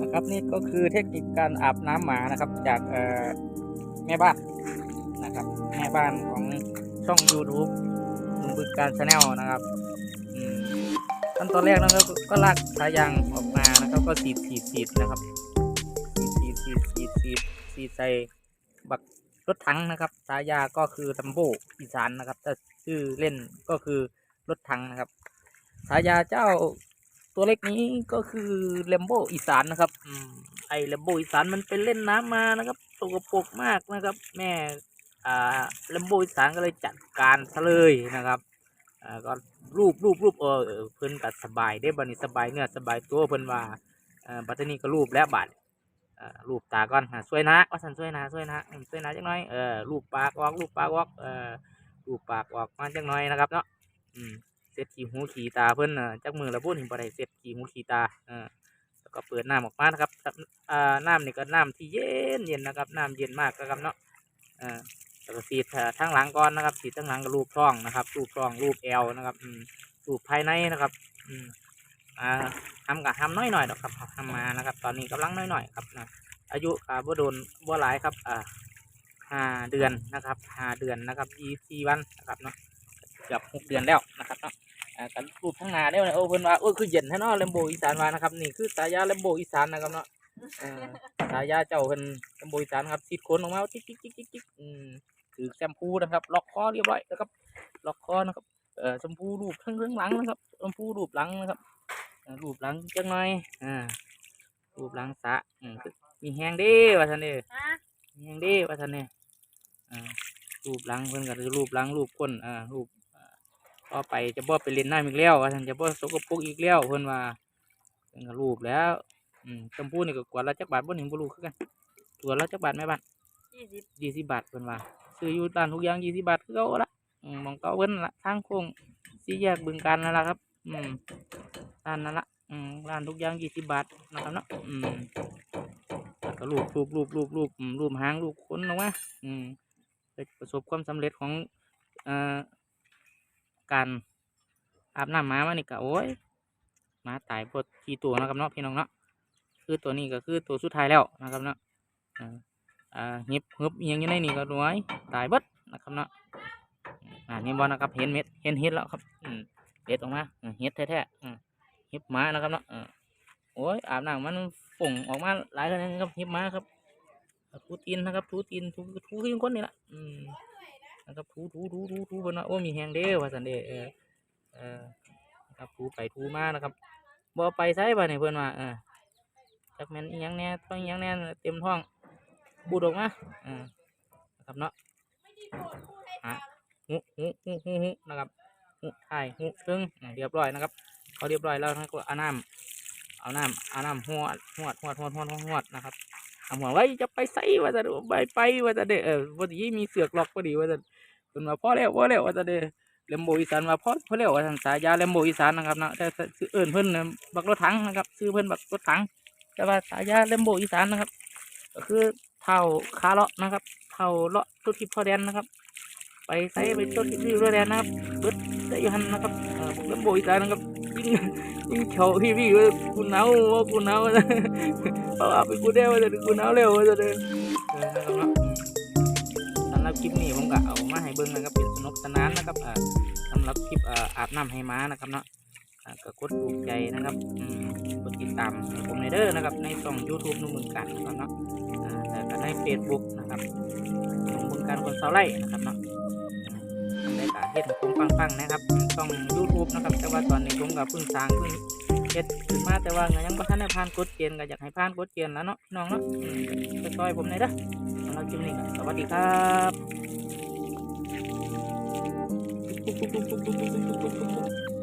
นะครับนี่ก็คือเทคนิคการอาบน้ำหมานะครับ จากเอ่อแม่บ้านนะครับ แม่บ้านของช่อง YouTube ลุงบึกการชาแนลนะครับขั้นตอนแรกนะครับก็ลากสายยางออกมานะครับ ก็สีดสีดสีดนะครับสีดสีดสีดสีดสีดใส่บักรถถังนะครับสายยาก็คือตัมโบอีสานนะครับแต่ชื่อเล่นก็คือรถถังนะครับสายาเจ้า ตัวเล็กนี้ก็คือเลมโบอีสานนะครับอืมไอเลมโบอีสานมันไปเล่นน้ำมานะครับตกปรกมากนะครับ แม่อ่าเลมโบอีสานก็เลยจัดการซะเลยนะครับอ่าก็รูปรูปรูปเออเพิ่นก็สบายได้บัดนี้สบายเนื้อสบายตัวเพิ่นว่าเอ่อบัดนี้ก็รูปแล้วบาดรูปตาก่อนอ่าช่วยนะว่าสันช่วยนะช่วยนะอืมช่วยนะจักหน่อยเออรูปปากออกรูปปากออกเออรูปปากออกมาจักหน่อยนะครับเนาะอืม เสร็จขี่หูขี่ตาเพิ่นน่ะจักมือละพุ่นหิบ่ได้เสร็จขี่หูขี่ตาเออแล้วก็เปิดน้ำออกมานะครับอ่าน้ำนี่ก็น้ำที่เย็นเย็นนะครับน้ำเย็นมากนะครับเนาะเออแล้วก็สีดทางหลังก่อนนะครับสีดทางหลังก็รูปท้องนะครับรูปท้องรูปแอวนะครับรูปภายในนะครับอ่าทำกับทำน้อยหน่อยๆดอกครับทำมานะครับ ตอนนี้กำลังน้อยหน่อยครับนะอายุอ่าบ่โดนบ่หลายครับอ่าห้าเดือนนะครับห้าเดือนนะครับยี่สี่วันนะครับเนาะเกือบหกเดือนแล้วนะครับเนาะ อ่ากันรูปทั้งหนาได้เลยโอ้เพิ่นว่าโอ้ยคือเย็นแท้เนาะเลมโบอีสานว่านะครับนี่คือสายาเลมโบอีสานนะครับเนาะเอ่าสายาเจ้าเพิ่นเลมโบอีสานครับติดขนออกมาจิ๊กจิ๊กจิ๊กจิ๊กจิ๊กอืมถือแชมพูนะครับ ล็อกคอเรียบร้อยนะครับ ล็อกคอนะครับเอ่อชมพูรูปข้างเรื่องหลังนะครับชมพูรูปหลังนะครับอ่ารูปหลังจังหน่อยอ่ารูปหลังสะอืมมีแหงเด้ว่าท่านเด้ฮะมีแหงเด้ว่าท่านเด้อ่ารูปหลังเพิ่นก็คือรูปหลังรูปก้นอ่ารูป ต่อไปจะบ่ไปเล่นน้ำอีกแล้วว่าท่านจะบ่สกปรกอีกแล้วเพิ่นว่าเพิ่นก็รูปแล้วอืมชมพูนี่ก็กวดละจักบาทบ่เห็นบ่รู้คือกันกวดละจักบาทแม่บ้านยี่สิบยี่สิบบาทเพิ่นว่าซื้ออยู่ร้านทุกอย่างยี่สิบบาทคือเก่าละอืมหมองเก่าเพิ่นนั่นละทางโค้งสี่แยกบึงการนั่นละครับ อืมร้านนั่นละอืมร้านทุกอย่างยี่สิบบาทนะครับเนาะอืมแล้วก็รูปรูปรูปรูปรูปอืมรูปหางรูปขนออกมาอืมไปประสบความสำเร็จของเอ่อ การอาบน้ำหมามานี่ก็โอ้ยหมาตายพดกี่ตัวนะครับเนาะพี่น้องเนาะคือตัวนี้ก็คือตัวสุดท้ายแล้วนะครับเนาะอ่าอ่าเห็บเห็บอิหยังอยู่ในนี่ก็รวยตายเบิดนะครับเนาะอ่านี่บอลนะครับเห็นเม็ดเห็นเห็ดแล้วครับอืมเห็ดออกมาเห็ดแท้ๆอืมเห็บหมานะครับเนาะอ่าโอ้ยอาบน้ำมันฝุ่งออกมาหลายขนาดนี้ครับเห็บหมาครับทูตีนนะครับทูตีนทูทูขึ้นคนนี่ละอืม นะครับถูถูถูถูถูเพิ่นว่าโอ้มีแฮงเด้ว่าซั่นเด้เออเออนะครับถูไปถูมานะครับบ่ไปไสบ่นี่ยเพิ่นว่าเออจักแม่นอีหยังแน่ต้องอีหยังแน่เต็มท้องบูดออกมาเออนะครับเนาะฮะหุหุหุหุหุนะครับหุถ่ายหุถึงอ่าเรียบร้อยนะครับเขาเรียบร้อยแล้วนะครับก็เอาน้ำเอาน้ำเอาน้ำหวดหวดหวดหวดหวดหวดหวดนะครับ เอาหัวไว้จะไปไสว่าจะไปไปว่าจะเด้อเออพอดีมีเสือกหลอกพอดีว่าจะเพิ่นว่าพอแล้วพอแล้วว่าจะได้เลมโบอีสานว่าพ่อพ่อแล้วว่าทางสายยาเลมโบอีสานนะครับนะแต่ชื่อเอิ้นเพิ่นนะบักรถถังนะครับชื่อเพิ่นบักรถถังแต่ว่าสายยาเลมโบอีสานนะครับ ก็คือเท่าคาเลาะนะครับเท่าเลาะตุทิพพอแดนนะครับ ไปใส่ไปตุทิพพอแดนนะครับเบิดได้ยันนะครับเลมโบอีสานนะครับ ยิ่งเฉาพี่พี่ว่ากูหนาวว่ากูหนาวว่าเพราะว่าไปกูได้ว่าจะกูหนาวแล้วว่าจะเด้อเออนสำหรับคลิปนี้ผมก็เอามาให้เบิ่งนะครับเป็นสนุกสนานนะครับสำหรับคลิปอาบน้ำให้ม้านะครับเนาะก็กดถูกใจนะครับกดติดตามผมในเด้อนะครับ ในช่อง YouTube นุ่มเมืองกันนะครับเนาะอ่าแล้วก็ใน Facebook นะครับนุ่มเมืองกันคนเสาไร่นะครับเนาะในการเฮ็ดให้ผมปังๆนะครับ ช่อง YouTube นะครับ แต่ว่าตอนนี้ผมกับพึ่งสร้างพึ่งเฮ็ดขึ้นมาแต่ว่ายังบ่ทันได้ผ่านกฎเกณฑ์ก็อยากให้ผ่านกฎเกณฑ์แล้วเนาะน้องเนาะอืมก็ซอยผมในอยเด้อสำหรับคลิปนี้ก็สวัสดีครับ